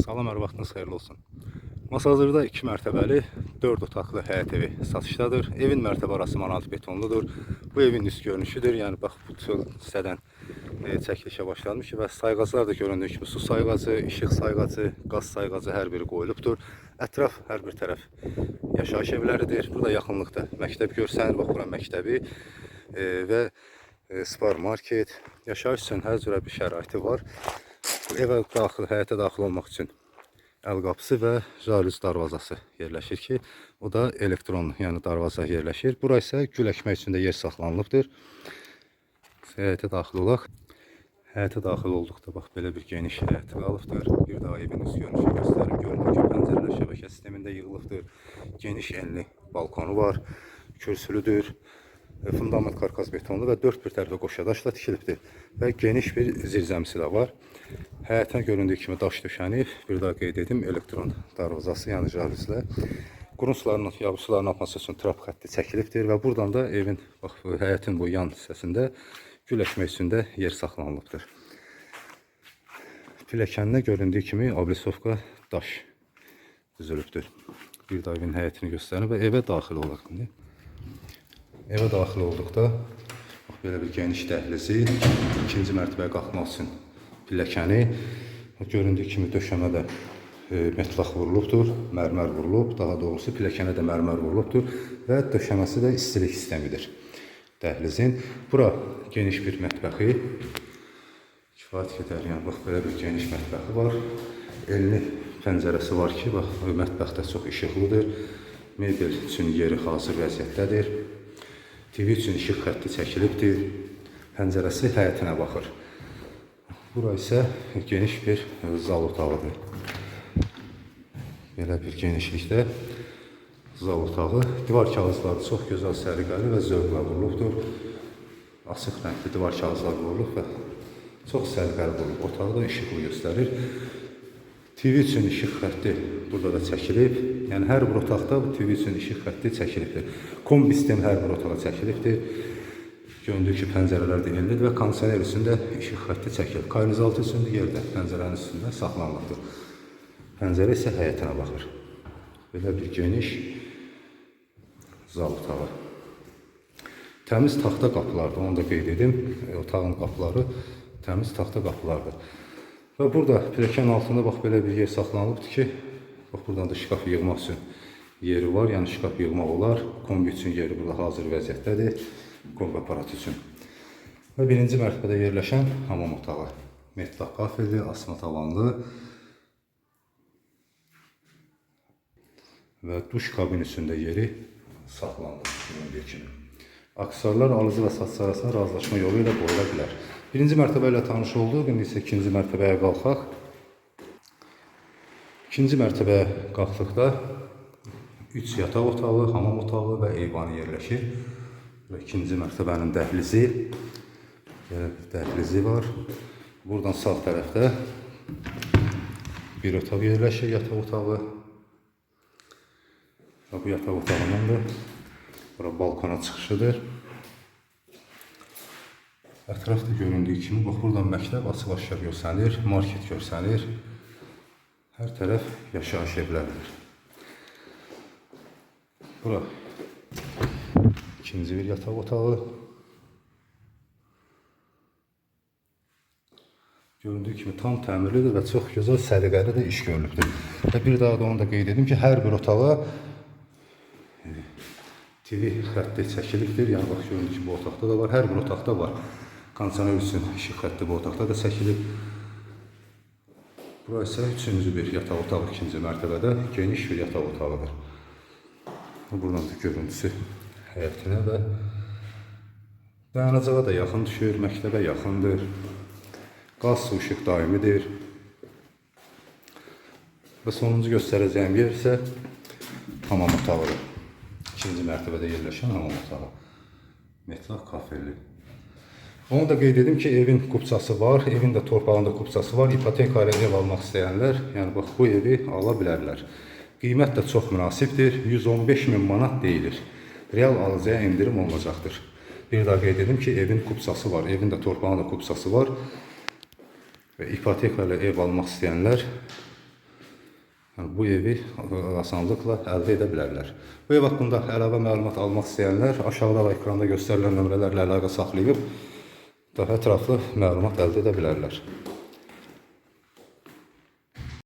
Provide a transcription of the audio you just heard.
Salam, hər vaxtınız xeyirli olsun. Masazırda 2 mərtəbəli 4 otaqlı həyət evi satışdadır. Evin mərtəbə arası manat betonludur. Bu evin üst görünüşüdür. Yəni bax bu hissədən e, çəkilişə başlanmış və sayğaclar da göründüyü kimi su sayğacı, işıq sayğacı, qaz sayğacı hər biri qoyulubdur. Ətraf hər bir tərəf yaşayış evləridir. Burada yaxınlıqda məktəb görsənir. Bax bura məktəbi e, və e, spar market. Yaşayış üçün hər cürə bir şəraiti var. Evə daxil, həyətə daxil olmaq üçün əl qapısı və jalüz darvazası yerləşir ki, o da elektron, yəni darvaza yerləşir. Bura isə gül əkmək üçün də yer saxlanılıbdır. Həyətə daxil olaq. Həyətə daxil olduqda bax belə bir geniş həyət qalıbdır. Bir daha evin üst görünüşü göstərim. Görünür ki, pəncərələr şəbəkə sistemində yığılıbdır. Geniş enli balkonu var. Kürsülüdür. Fundament karkas betonlu və dörd bir tərəfə qoşadaşla tikilibdir. Və geniş bir zirzəmisi də var. Həyətə göründüyü kimi daş döşənib. Bir daha qeyd edim, elektron darvazası, yəni jalüzlə. Qurunçların, yağışların atması üçün trap xətti çəkilibdir və buradan da evin, bax, həyətin bu yan hissəsində gül əkmək üçün də yer saxlanılıbdır. Pilləkəndə göründüyü kimi ablisovka daş düzülübdür. Bir daha evin həyətini göstərir və evə daxil olaq. Evə daxil olduqda bax belə bir geniş dəhlizi, ikinci mərtəbəyə qalxmaq üçün pilləkəni göründüyü kimi döşəmədə e, metlaq vurulubdur, mərmər vurulub, daha doğrusu pilləkənə də mərmər vurulubdur və döşəməsi də istilik sistemidir. Dəhlizin bura geniş bir mətbəxi kifayət qədər, yəni bax belə bir geniş mətbəxi var. Elli pəncərəsi var ki, bax mətbəxdə çox işıqlıdır. Mebel üçün yeri hazır vəziyyətdədir. TV üçün işıq xətti çəkilibdir. Pəncərəsi həyətinə baxır. Bura isə geniş bir zal otağıdır. Belə bir genişlikdə zal otağı. Divar kağızları çox gözəl səliqəli və zövqlə vurulubdur. Açıq rəngli divar kağızları vurulub və çox səliqəli vurulub. Otağı işıqlı göstərir. TV üçün işıq xətti burada da çəkilib. Yəni hər bir otaqda bu TV üçün işıq xətti çəkilibdir. Kombi sistem hər bir otağa çəkilibdir. Göründüyü ki, pəncərələr də yenidir və kondisioner üçün də işıq xətti çəkilib. Kaynizaltı üçün də yerdə pəncərənin üstündə saxlanılıbdır. Pəncərə isə həyətinə baxır. Belə bir geniş zal otağı. Təmiz taxta qapılardır, onu da qeyd edim. E, Otağın qapıları təmiz taxta qapılardır. Və burada pilləkən altında bax belə bir yer saxlanılıbdır ki, bax buradan da şkaf yığmaq üçün yeri var, yəni şkaf yığmaq olar. Kombi üçün yeri burada hazır vəziyyətdədir, kombi aparatı üçün. Və birinci mərtəbədə yerləşən hamam otağı. Metlaq qafelli, asma tavanlı və duş kabinəsində yeri saxlanılır göründüyü kimi. Aksessuarlar alıcı və satıcı arasında razılaşma yolu ilə qoyula bilər. Birinci mərtəbə ilə tanış olduq, indi isə ikinci mərtəbəyə qalxaq. İkinci mərtəbəyə qalxdıqda 3 yataq otağı, hamam otağı və eyvanı yerləşir. Və ikinci mərtəbənin dəhlizi, belə dəhlizi var. Buradan sağ tərəfdə bir otaq yerləşir, yataq otağı. Və bu yataq otağından da bura balkona çıxışıdır. Ətrafda göründüyü kimi, bax buradan məktəb açıq-aşkar görsənir, market görsənir. Hər tərəf yaşayış evləridir. Bura ikinci bir yataq otağı. Göründüyü kimi tam təmirlidir və çox gözəl səliqəli də iş görülübdür. Və bir daha da onu da qeyd edim ki, hər bir otağa TV xətti çəkilibdir. Yəni bax göründüyü kimi bu otaqda da var, hər bir otaqda var. Üçün işıq xətti bu otaqda da çəkilib. Bura isə üçüncü bir yataq otağı ikinci mərtəbədə geniş bir yataq otağıdır. Buradan da görüntüsü həyətinə və dayanacağa da yaxın düşür, məktəbə yaxındır. Qaz su işıq daimidir. Və sonuncu göstərəcəyim yer isə hamam otağıdır. İkinci mərtəbədə yerləşən hamam otağı. Metlaq kafelli. Onu da qeyd edim ki, evin kupçası var, evin də torpağında kupçası var. İpoteka ilə ev almaq istəyənlər, yəni bax bu evi ala bilərlər. Qiymət də çox münasibdir. 115 min manat deyilir. Real alıcıya endirim olunacaqdır. Bir daha qeyd edim ki, evin kupçası var, evin də torpağında kupçası var. Və ipoteka ilə ev almaq istəyənlər Yəni bu evi asanlıqla əldə edə bilərlər. Bu ev haqqında əlavə məlumat almaq istəyənlər aşağıda və ekranda göstərilən nömrələrlə əlaqə saxlayıb daha ətraflı məlumat əldə edə bilərlər.